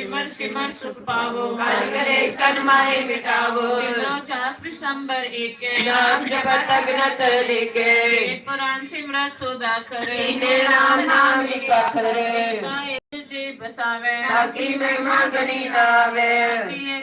सिमर सिमर सुख पावो कल कलेश तन माहे मिटावो सिमरो चास विशंबर एक। नाम जपत अग्नत लेके पुराण सिमरत सुधा करे इने राम नाम लिखा करे जी बसावे ताकि महिमा प्रिय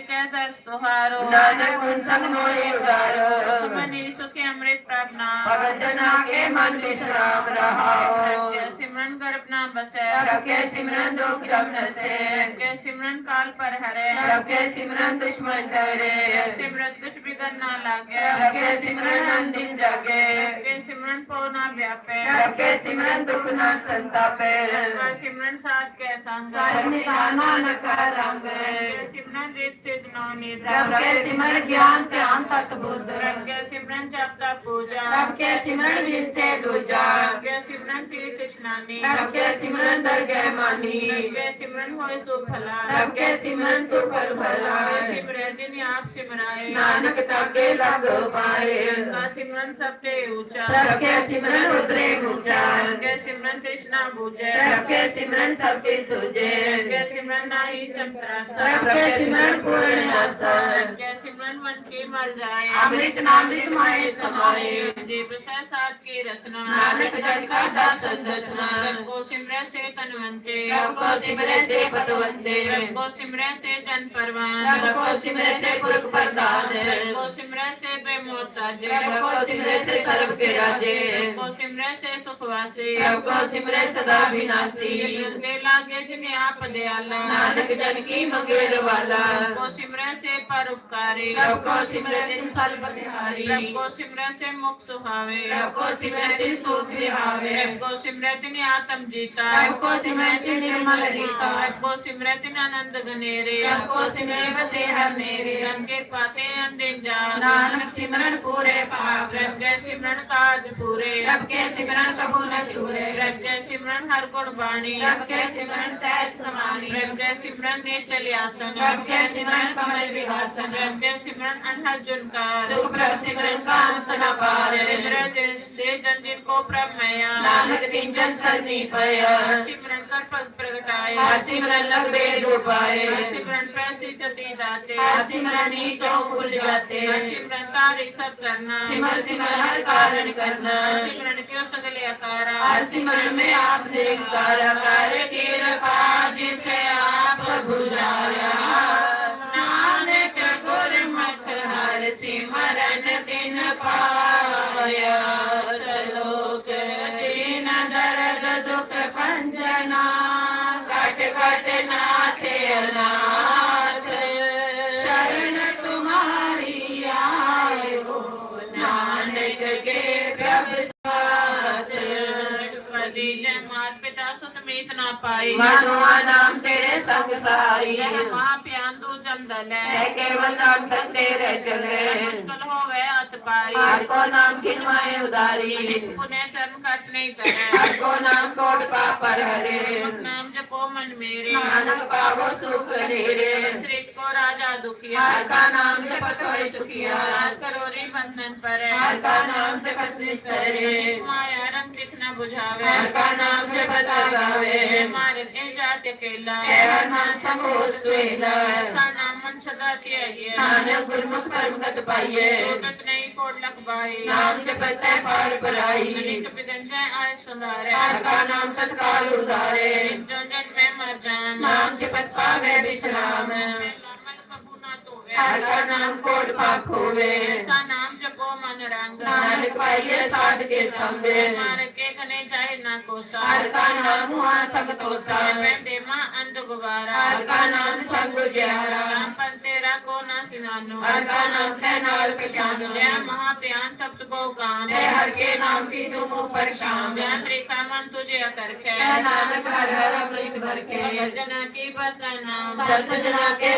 के दर्श तुहारो नानक उन संग मोहि उदारो। मनी सुख अमृत प्राप्त भगत जना के मन विश्राम रहाओ के सिमरन गर्भ ना बसे रखे सिमरन दुख जम नसे के सिमरन काल पर हरे रखे सिमरन दुश्मन डरे सिमरत कुछ बिगड़ ना लागे रखे सिमरन अंतिम जगे के सिमरन पो ना व्यापे रखे सिमरन दुख न संतापे का सिमरन साथ के संग सर्वनिधाना न कर रंग सिमरन रीत सिद्ध नौ निध रब के सिमर ज्ञान ध्यान तत् बुद्ध रब के सिमरन जप तप पूजा रब के सिमरन बिन से दूजा रब के सिमरन पी कृष्णानी रब के सिमरन दरगह मानी। रब के सिमरन होय सुख भला रब के सिमरन सुफल भला सिमरे दिन आप सिमराए। नानक ताके लग पाए। का सिमरन सबसे ऊँचा। रब के सिमरन उतरे ऊँचा। रब के सिमरन कृष्णा बूझे रब के सिमरन सबके सूझे रब के सिमरन नाही चंपरासा। रब के सिमरन पूर्ण आसा रब के सिमरन मन की मर जाए। अमृत नामृत माए समाए। जीव से साथ की रसना। नानक जन का दासन। दसना को सिमरे से तनवंते को सिमरे से पतवंते को सिमरे से जन परवान। को सिमरे से पुरख प्रदान को सिमरे से बेमोहताज। को सिमरे से सर्व के राजे। को सिमरे से सुखवासी। को सिमरे सदा विनाशी के लागे जिन्हें आप दयाला। नानक जन की मंगेर वाला। को सिमरे से परोपकारी। रब को सिमरे दिन साल बनिहारी रब को सिमरे से मुख सुहावे रब को सिमरे दिन सुख विहावे रब को सिमरे दिन आत्म जीता रब को सिमरे दिन निर्मल रीता रब को सिमरे दिन आनंद गनेरे रब को सिमरे बसे हर मेरे संकेत पाते अंदिन जा नानक सिमरन पूरे पाप रब के सिमरन काज पूरे रब के सिमरन कबू न छूरे रब के सिमरन हर गुण बाणी रब के सिमरन सहज समानी रब के सिमरन ने चले आसन रब के सिमरन कमल विहासन रब के सिमरन अनहद जुनकार सुख प्रभ सिमरन का अंत न पार। से जन जिन को प्रमया नानक किंचन सरनी पया सिमरन कर पग प्रगटाए हर सिमरन लग वेद उपाय सिमरन पैसी जती दाते सिमरन नीचों भूल जाते। सिमरन तारी सब करना। सिमर सिमर हर कारण करना। सिमरन क्यों सगले अकारा सिमरन में आप देखकारा कर कृपा जिसे आप बुझाया। पाई। मनुआ नाम तेरे संग सहाई जय माँ प्यान तू जमदल है। केवल नाम संग तेरे चले मुश्किल हो गए पाई हर को नाम खिलवाए उदारी। पुण्य चरण कट नहीं करे। हर को नाम कोट पापर हरे। नाम जपो मन मेरे। नानक पावो सुख नीरे श्रेष्ठ को राजा दुखिया। हर का नाम जपत होय सुखिया। हाथ करोरी बंधन पर। हर का नाम जपत निस्तरे। माया रंग दिखना बुझावे। हर का नाम जपत गावे मारे के जात अकेला। हर मान संगोत सुहेला। सा नाम मन सदा नानक गुरमुख परमगत टूटत नहीं कोट लख बाई नाम जपत है पार पराई अनेक बिदन जय आय सुधारे हर का नाम तत्काल उधारे जो जन में मर जान नाम जपत पावे विश्राम मन कबू ना तोवे हर का नाम कोट पाप होवे सा नाम जपो मन रंग नानक पाइये साध के संगे मार के घने जाए ना कोसा हर का नाम हुआ संग तो सार बेमा अंध गुबारा हर का नाम संग ज्यारा नाम पर तेरा को ना सिनानो हर का नाम तै नाल पहचानो जय महाप्यान तप्त बहु काम है हर के नाम की तुम ऊपर शाम ज्ञान रेखा मन तुझे करखे है नानक हर हर अमृत भर के जना की बरता नाम संत जना के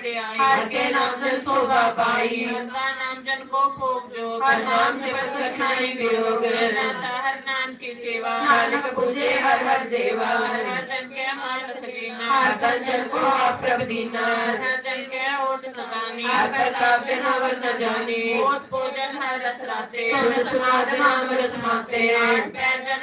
जन वडियाई हर के नाम जन शोभा पाई। हर का नाम जन को भोग जो हर नाम जपत कछुनाई वियोग। नाथा हर नाम की सेवा। नानक पूजे हर हर देवा। हर हर जन के हाथ हर जन को आप प्रभ दीना। हर जन के ओट सगानी जन। न जाने। भोज भोजन हर रस राते। सुन सुनाद नाम रस माते। आठ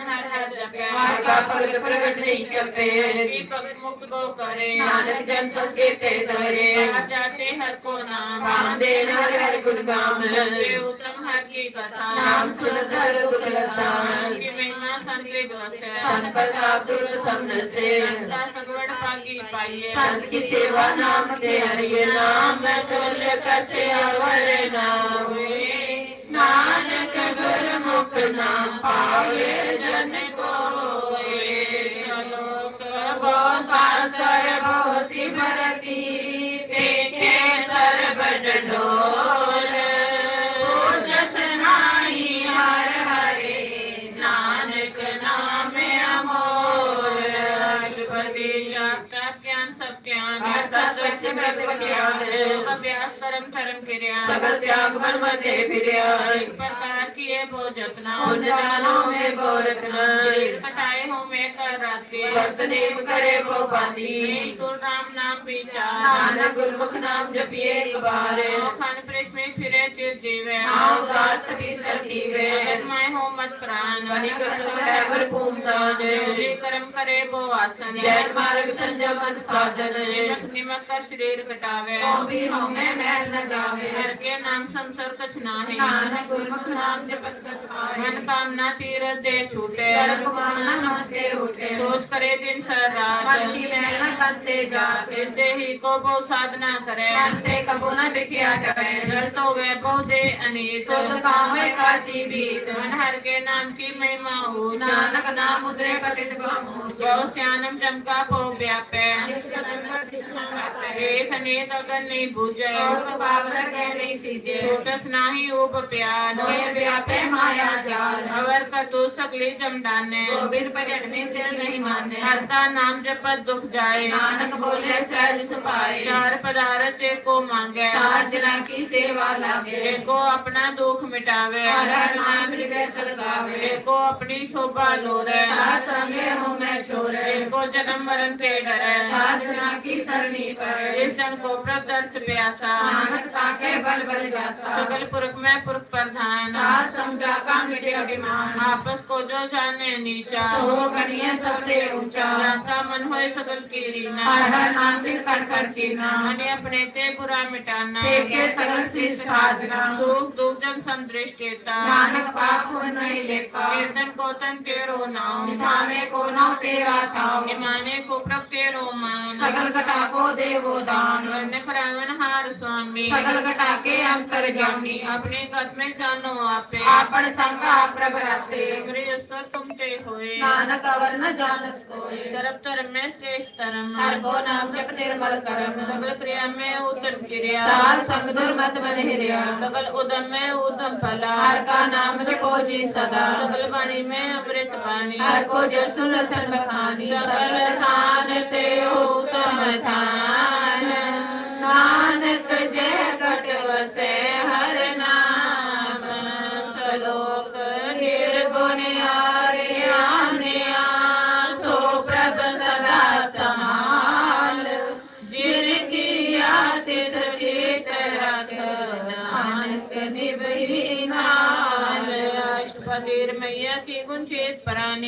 हर हर जपे। हर का भगत प्रगट नहीं छपे दीपक मुक्त गो करे। नानक जन सबके ते धरे जाते हर को नाम। काम दे हर हर गुण गाम उत्तम हर की कथा। नाम सुनत हर दुख लता। की महिमा संतृप्त वसे संत प्रताप दुर्ग समन से संता सगवड़ पागी पाइए संत की सेवा नाम के हरिय नाम। तुल्य कछे अवर नाम नानक गुरमुख नाम पावे जन को। गो सिमरती पेखे सर्व डोल क्रिया सकल त्याग मन फिरिया प्रकार किए उन दानों में बोरतना सिर कटाए हो मैं कर राते वर्तने करे वो पाती। तो राम नाम नानक गुरमुख नाम जपिए एक बार। खान में फिरे चिर जीवे। नाम दास भी मैं हो मत प्राण कसम है पूरी कर्म करे वो आसन जैन मार्ग संजमन साधन निमक निमक कर शरीर कटावे ओ भी हमें मैल न जावे हर के नाम संसर कछ नाही नानक गुरमुख नाम जपत कर पाए मन कामना तीरथ दे छूटे कामना मनते उठे सोच करे दिन सर मन की रात मैल न करते जाते इस देही को वो साधना करे मनते कबो न बिखिया करे जल तो वे बहु दे अनीत सुध काम है काची मन हर के नाम की महिमा हो नानक नाम उतरे पतित श्यानम चमका को व्यापे का एक अनेक अगर नहीं के सीजे छोटस नाही उप प्यार व्यापे माया जाल अवर का तू सकली जमडाने गोविंद में दिल नहीं माने हर का नाम जपत दुख जाए नानक बोले सहज सुपाए चार पदार्थ को मांगे। साजना की सेवा लागे एको अपना दुख मिटावे। हर नाम हृदय सलगावे एको अपनी शोभा लोरे संगे हो मैं छोरे एको जन्म मरण के डरे। साजना की सरणी पर। इस जन को प्रभ दर्श प्यासा। नानक ताके बल बल जासा। सकल पुरख में पुरख प्रधान। साथ समझा का मिटे अभिमान। आपस को जो जाने नीचा। सो गणिय सबते ऊँचा। का मन होए सकल की रीना। हर नाम दिन कर कर चीना मने अपने ते बुरा मिटाना। देखे सगल श्रेष्ठ साजना। सुख दुख जन समदृष्टिता नानक लेखा कीर्तन को प्रभ देवो दान वर्ण करावन हार स्वामी सगल घटा के अंतर जामी अपने गत में जानो आपे आपन संगा प्रभराते मेरे स्तर तुम ते होए नानक अवर न जानस कोय सर्व धर्म में श्रेष्ठ धर्म हर को नाम जप निर्मल करम सगल क्रिया में उत्तम क्रिया सार संग दुर्मत मन हिरिया सगल उदम में उदम फला हर का नाम जपो जी सदा। सकल बाणी में अमृत बाणी हर को जो बखानी सकल खान ते उत्तम खान। नानक जय कट वसे हर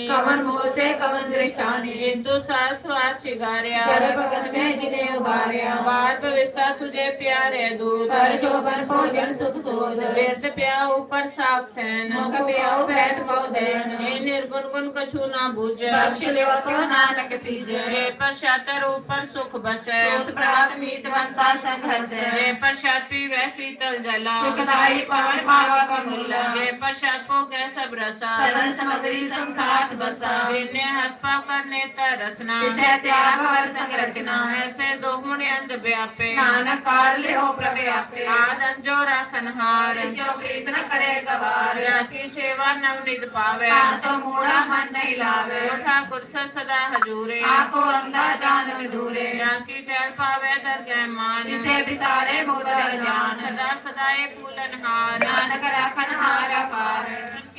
परानी कवन मोते कवन दृष्टानी हिंदू सास स्वास सिगारिया गर्भ गगन में जिन्हें उबार्या बार विस्ता तुझे प्यारे दूध हर जोबन भोजन सुख सोद व्यर्थ प्या ऊपर साग सैन मुख प्याऊ बैठ को देन हे निर्गुण गुण कछु ना बुझ बख्श लियो तो नानक सीज हे पर शातर ऊपर सुख बसे सोत प्रात मीत बनता संघर्ष हे पर शात पी वै शीतल जला सुखदाई पवन पावा का मुल्ला हे पर शात को गै सब रसा सदन सामग्री संसार बसा विनय करने तरसना तिसे त्याग हर संरचना? ऐसे दो गुण अंध व्यापे। नानक काल ले हो प्रव्यापे आदन जो राखन हार। जो प्रीत न करे गवार। की सेवा नव निद पावे। सो तो मूड़ा मन नहीं लावे। ठाकुर सदा हजूरे। आको अंधा जान दूरे। की टहल पावे दर गए मान। इसे बिसारे मोदा जान। सदा सदा फूलन हार। नानक राखन हार अपार।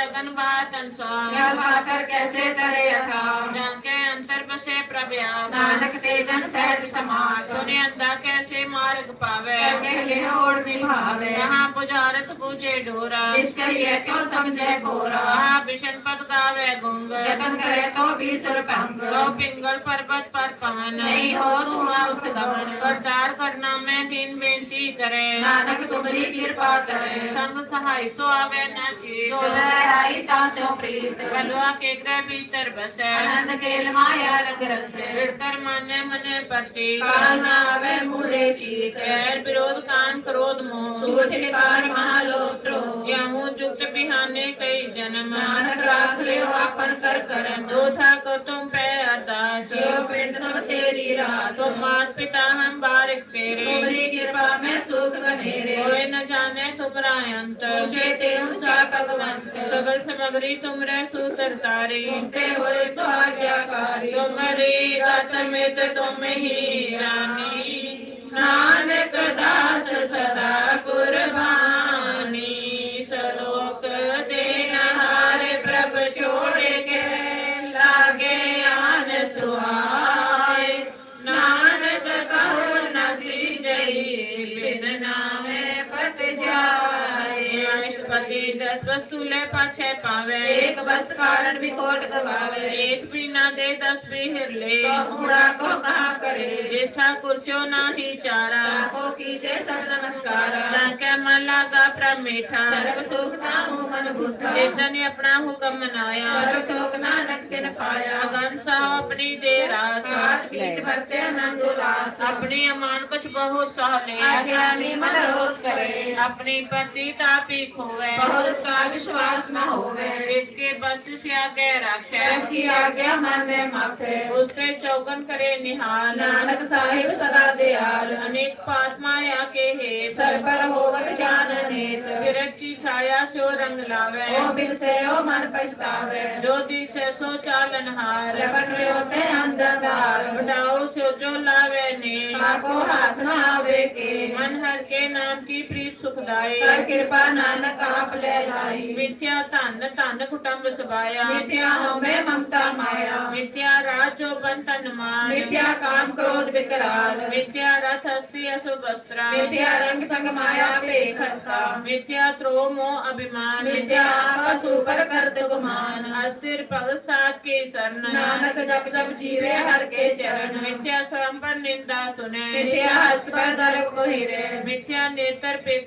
ਅੰਤਰ ਅਗਨ ਬਾਤ ਅੰਸਾਰ ਯਹ ਪਾਕਰ ਕੈਸੇ ਤਰੇ ਅਥਾ ਜਾਂਕੇ ਕੈ ਪ੍ਰਭ ਆਪ ਨਾਨਕ ਤੇ ਜਨ ਸਹਿਜ ਸਮਾਜ। ਸੁਨੇ ਅੰਦਾ ਕੈਸੇ ਮਾਰਗ ਪਾਵੇ। ਕਹਿ ਲੈ ਓੜ ਨਿਭਾਵੇ। ਰਹਾ ਪੁਜਾਰਤ ਪੂਜੇ ਢੋਰਾ ਇਸ ਕਹੀਏ ਤੋ ਸਮਝੇ ਬੋਰਾ। ਆ ਬਿਸ਼ਨ ਪਦ ਗਾਵੇ ਗੁੰਗ। ਜਤਨ ਕਰੇ ਤੋ ਵੀ ਸੁਰ ਭੰਗ। ਲੋ ਪਿੰਗਲ ਪਰਬਤ ਪਰ ਪਵਨ। ਨਹੀਂ ਹੋ ਤੁਮਾ ਉਸ ਗਵਨ ਕਰਤਾਰ ਕਰਨਾ ਮੈਂ ਤਿੰਨ ਬੇਨਤੀ ਕਰੇ। ਨਾਨਕ ਤੁਮਰੀ ਕਿਰਪਾ ਕਰੇ। ਸੰਗ ਸਹਾਈ ਸੋ ਆਵੇ ਨਾ ਚੀ ਜੋ ਲੈ ਆਈ ਤਾਂ ਸੋ ਪ੍ਰੀਤ। ਬਲਵਾ ਕੇ ਗ੍ਰਹਿ ਭੀਤਰ ਬਸੈ। ਆਨੰਦ ਕੇਲ ਮਾਇਆ ਰੰਗ। रसे भिड़कर माने प्रति काल नावे चीत वैर विरोध काम क्रोध मोह झूठ कार महालोक द्रोह जुक्त बिहाने कई जन्म मान राख ले आपन कर करम दोथा कर तो तेरी रास पिता हम बारिक तेरे तुम्हारी कृपा में सुख बनेरे। होए न जाने तुम्हारा अंत जेते ऊँचा भगवंत सगल समग्री तुमरे सूतर तारी ते होए स्वाज्ञाकारी। तुम्हारी दात में तुम ही जानी। नानक दास सदा कुर्बान। દસ વસ્તુ લે પાછે પાવે એક વસ્ત કારણ વિકોટ ગવાવે એક બિના દે દસ બિહર લે મૂડા કો કહા કરે જેસ ઠાકુર છો નાહી ચારા કો કીજે સર નમસ્કાર લાકે મન લાગા પ્રમેઠા સર્વ સુખ ના હું મન ભૂઠા જેસને અપના હુકમ મનાયા સર્વ તોક નાનક તેન પાયા અગમ સા અપની દે રાસ હાથ પીઠ ભરતે આનંદ ઉલ્લાસ અપની અમાન કુછ બહુ સહલે આજ્ઞાની મન રોષ કરે અપની પતિ તાપી ખોવે બહુ करे अपनी पति तापी खोवे बहुत उसका विश्वास न होवे इसके वस्त्र से आगे रखे की आज्ञा मन में माथे उसके चौगन करे निहाल नानक साहिब सदा दयाल अनेक पात्माया के हे सर पर होवत जान नेत किरत की छाया सो रंग लावे ओ बिन से ओ मन पछतावे जो दिशे सो चालन हार लपट होते अंधकार बढ़ाओ सो जो लावे ने आपको हाथ न आवे के मन हर के नाम की प्रीत सुखदाई कर कृपा नानक आप ले लाई मिथ्या धन धन कुटुंब सबाया मिथ्या में ममता माया मिथ्या राज जो बन तन मान मिथ्या काम क्रोध विकराल मिथ्या रथ हस्ती अशुभ वस्त्र मिथ्या रंग संग माया पे खस्ता मिथ्या त्रो मोह अभिमान मिथ्या पशु पर करत गुमान अस्थिर भगत साथ के शरण नानक जप जप जीवे हर के चरण मिथ्या स्वयं पर निंदा सुने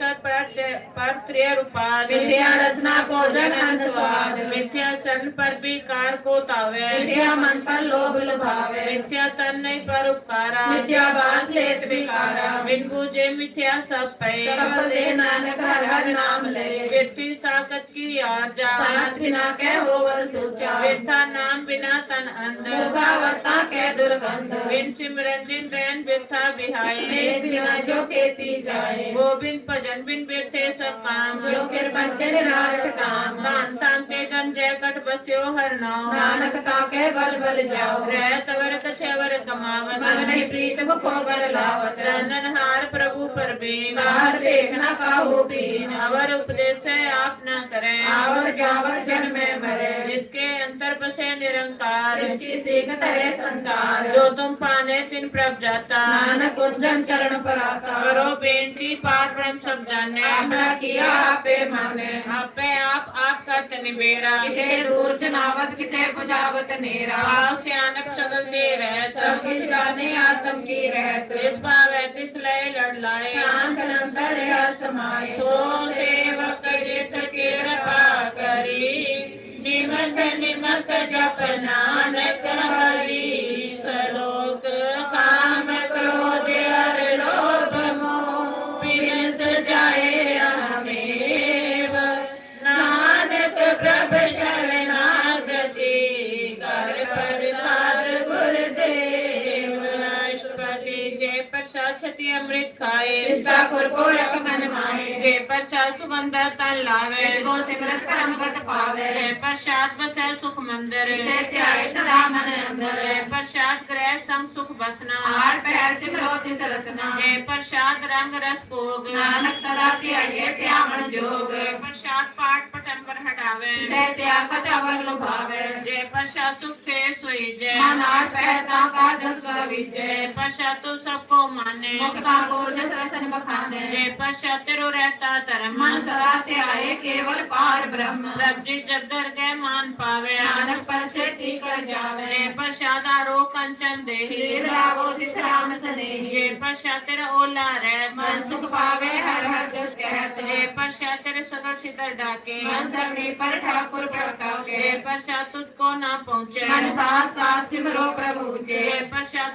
पर दर्प को मिथ्या नेत्र पेकर पर पर त्रिय रूपाद मिथ्या रसना भोजन अन्न स्वाद मिथ्या चरण पर भी कार को तावे मिथ्या मन पर लोभ लुभावे मिथ्या तन नहीं पर उपकारा मिथ्या वास लेत बिकारा बिन बूझे मिथ्या सब पे सब दे नानक हर हर नाम ले व्यक्ति साकत की आर्जा साथ बिना के होवल सोचा व्यर्था नाम बिना तन अंध मुखावरता के दुर्गंध बिन सिमरन दिन रैन व्यर्था बिहाई बिना जो केती जाए गोविंद भजन बिन व्यर्थे सब काम। जो किरपन के निरारथ काम। तान तान ते जन जय कट बस्यो हर नाम। नानक ताके बल बल जाओ। रह तवर कछवर कमावत। मन नहीं प्रीत मुखो गण लावत। चंदन हार प्रभु पर बीन। बाहर देखना काहू पीन अवर उपदेश आप न करें। आवत जावत जन में मरे। जिसके अंतर बसे निरंकार। इसकी सीख तरे संसार। जो तुम पाने तिन प्रभ जाता। नानक कुंजन चरण पर आता। करो बेनती पार ब्रह्म सब जाने। आपना किया आपे माने। आपे आप आप का तनिबेरा। किसे दूर चनावत किसे बुझावत नेरा। भाव सियानक सगल दे रह सब किस जाने आत्म की रहत। जिस पावे तिस लय लड़ लाए। शांत अंतर है समाये। सो सेवक जिस कृपा करी। निमक निमक जप नानक हरि। जय प्रसाद छति अमृत खाए इसका खुर को रख मन माहे जय प्रसाद सुगंध तन लावे इसको सिमरत करम गत पावे जय प्रसाद बसै सुख मंदिर इसे त्यागे सदा मन अंदर जय प्रसाद ग्रह संग सुख बसना आठ पहर सिमरो तिस रसना जय प्रसाद रंग रस भोग नानक सदा त्यागे त्यामन जोग। जय प्रसाद पाठ पटंबर हटावे। इसे त्याग कत अवर लुभावे। जय प्रसाद सुख से सोई जय। मन आठ पहर ता का जस कर विजय। जय प्रसाद तो सबको माने मुख का को जस रसन बखाने जय प्रसाद तेरो रहता धर्म मन सदा त्यागे केवल पार ब्रह्म प्रभ जी जब दर गए मान पावे नानक पर से टीकर जावे जय प्रसाद आरो कंचन देही। स्नेही ओला मन सुख पावे हर हर जस कहत। सगर सिदर डाके। मन सरनी पर ठाकुर प्रसाद तुझको ना पहुँचे। मन सास सास सिमरो प्रभु जे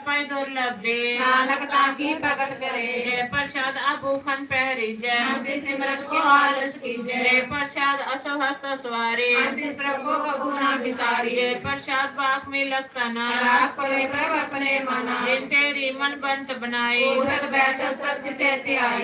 पाई दुर्लभ। दे नानक ताकी प्रगट करे। पहरी जय। अंति सिमरत को आलस कीजे। जय सवारी। अंति कबू ना बिसारी। प्रसाद बाग में लगता ना राग पड़े प्रभ अपने माना। बंत बनाई उठत बैठत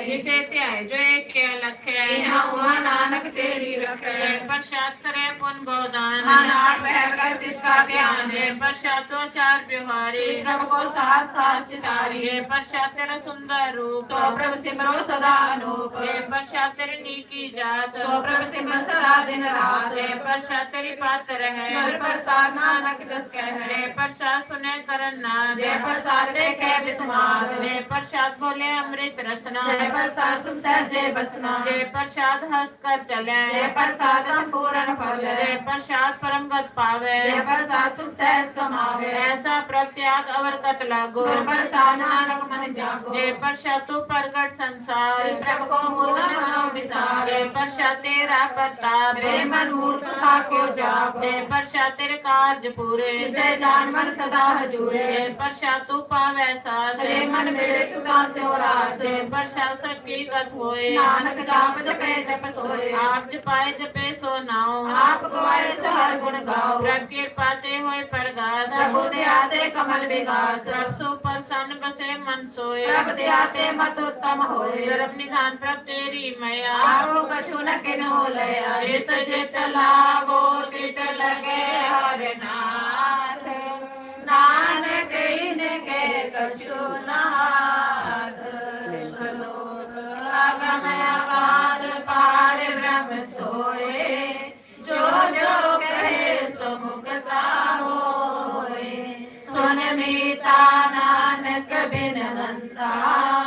जिसे त्याय जो एक के लख है। यहाँ हुआ नानक तेरी रखे। प्रसाद करे पुन बहुदान आठ कर जिसका ध्यान जय प्रसाद तो चार व्यवहारी। इस को साथ साथ चितारी। जय प्रसाद तेरा सुंदर रूप। सो प्रभु सिमरो सदा अनूप। जय प्रसाद तेरी नीकी जात। सो प्रभु सिमर सदा दिन रात। जय प्रसाद तेरी पात्र है घर प्रसाद नानक जस कह। जय प्रसाद सुने करन नाथ जय प्रसाद देखे विस्माद। जय प्रसाद बोले अमृत रसना। जय प्रसाद सुख सहजे बसना। जय प्रसाद हस्त कर चले जय प्रसाद संपूर्ण फल जय प्रसाद परम गत पावे जय प्रसाद सुख सहज समावे ऐसा प्रत्याग अवरगत लागो गुर प्रसाद नानक मन जागो जय प्रसाद तू प्रगट संसार इस प्रभु को मूल मनो विसार जय प्रसाद तेरा प्रताप प्रेम मन मूर्त था को जाप जय प्रसाद तेरे कार्य पूरे जिसे जान मन सदा हजूरे जय प्रसाद तू पावे साथ हरे मन मिले तुका से राज जय प्रसाद सबकी गत होए नानक जाप जपे जप सोए आप जपाए जपे सो नाओ आप गवाए सो हर गुण गाओ प्रभ कृपाते होए परगास प्रभु दयाते कमल विगास प्रभ सो प्रसन्न बसे मन सोए प्रभ दयाते मत उत्तम होए सर्व निधान प्रभ तेरी मया आपो कछु न किन्हो लया जित जित लावो तित लगे हर नाथ Tá.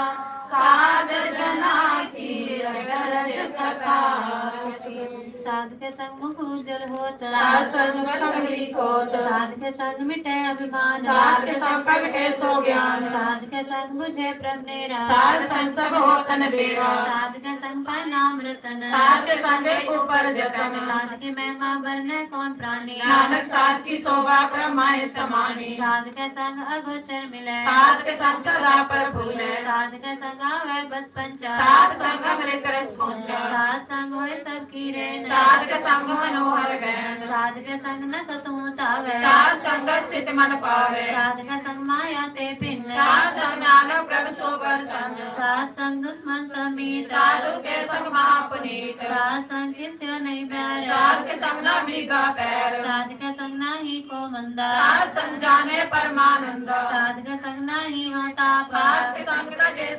के संग मुख उज्जवल होता साध संग खोत साध के संग मिटे अभिमान साध के संग प्रगटे सो ज्ञान साध के संग मुझे प्रभ नेरा साध संग सब होतन बेरा साध के संग पाए नाम रतन साध के संग ऊपर जतन साध की महिमा बरने कौन प्राणी नानक साध की शोभा क्रमाए समानी साध के संग अगोचर मिले साध के संग सदा पर भूले साध के संग आवे बस पंचा साध संग अमृत रस पहुँचा साध संग होए सब की रे साध के संग मनोहर बैन साध के संग न कतहु तावे साध संग स्थित मन पावे साध के संग माया ते पिन साध संग ज्ञान प्रभ सोबर संग साध संग दुश्मन समीत साधु के संग महापुनीत साध संग किस्य नहीं प्यारा साध के संग न भीगा पैर साध के संग नाही को मंदा साध संग जाने परमानंद साध के संग नाही होता साध के संग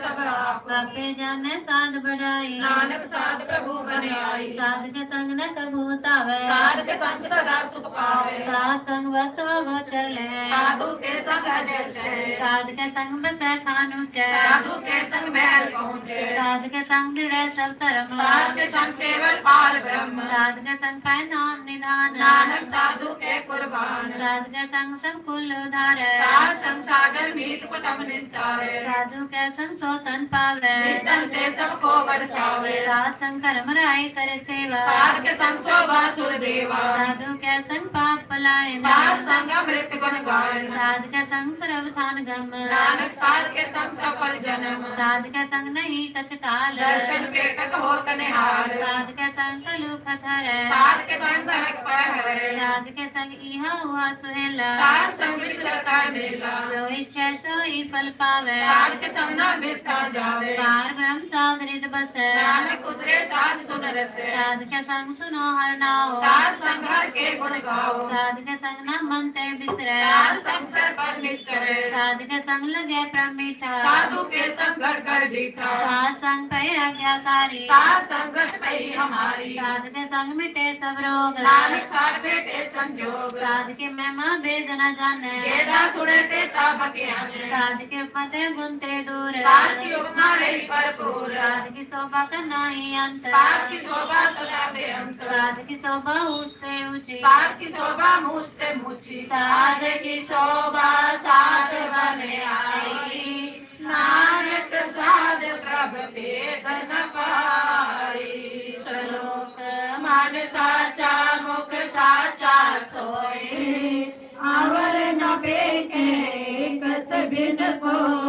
तजे सब आप पापे जाने साध बढ़ाई नानक साध प्रभु बने आई साध के संग न कबूतावे साध के संग सदा सुख पावे साध संग वस्तु गोचर ले साधु के संग जैसे साध के संग बसे खानु चे साधु के संग महल पहुँचे साध के संग दृढ़ सब धर्म साध के संग केवल पार ब्रह्म साध के संग पाए नाम निधान नानक साधु के कुर्बान साध के संग संग फूल उधार साध संग साजन मीत कुटम निस्तारे साधु के संग सोतन पावे। जिस तन ते सबको बरसावे साध संग कर्म राय करे सेवा साध के संग शोभा सुर देवा साधु के संग पाप पलाय साध संग अमृत गुण गायन साध के संग सर्वथान गम नानक साध के संग सफल जन्म साध के संग नहीं कछ काल दर्शन पेटक होत निहाल साध के संग कलुख थर साध के संग धड़क पहर साध के संग इहा हुआ सुहेला साध संग विचरता मेला जो इच्छा सोई फल पावे साध के संग न बिरता जावे। पार ब्रह्म साध रिद बस। नानक उतरे साध सुन रसे। साध के संग सुनो हर नाओ साध संग हर के गुण गाओ। साध के संग न मनते बिसरे। साध संग सर पर निस्तरे साध के संग लगे प्रमीठा। साधु के संग घर कर जीठा साध संग पे आज्ञाकारी। साध संगत पई हमारी। साध के संग मिटे सब रोग। नानक साध भेटे संजोग। साध के महिमा न जाने। जेता सुने ते तब के आने। साध के पते गुनते दूर। साध की उपमा रही भरपूर। साध की शोभा का नाही अंत। साध की शोभा सदा बेअंत। साध की शोभा ऊंचते ऊँची। साध की शोभा मूछते मूछी। साध की शोभा साध बने आई। नानक साध प्रभ भेद न पाई। मन साचा मुख साचा सोई आवर न बेके कस बिन को